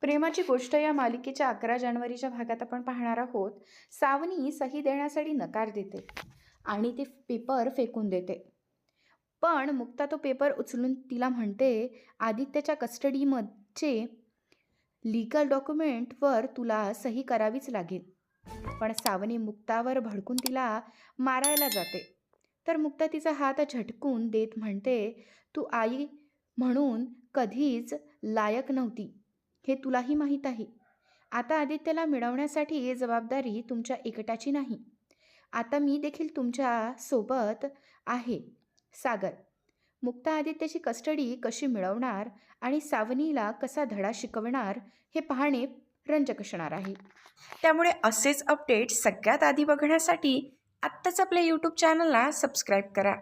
प्रेमाची गोष्ट या मालिकेच्या अकरा जानेवारीच्या भागात आपण पाहणार आहोत. सावनी सही देण्यासाठी नकार देते आणि ती पेपर फेकून देते. पण मुक्ता तो पेपर उचलून तिला म्हणते आदित्यच्या कस्टडीमध्ये लिगल डॉक्युमेंटवर तुला सही करावीच लागेल. पण सावनी मुक्तावर भडकून तिला मारायला जाते. तर मुक्ता तिचा हात झटकून देत म्हणते तू आई म्हणून कधीच लायक नव्हती. हे तुलाही माहीत आहे. आता आदित्यला मिळवण्यासाठी जबाबदारी तुमच्या एकटाची नाही. आता मी देखील तुमच्यासोबत आहे सागर. मुक्ता आदित्यची कस्टडी कशी मिळवणार आणि सावनीला कसा धडा शिकवणार हे पाहणे रंजक असणार आहे. त्यामुळे असेच अपडेट सगळ्यात आधी बघण्यासाठी आत्ताच आपल्या यूट्यूब चॅनलला सबस्क्राईब करा.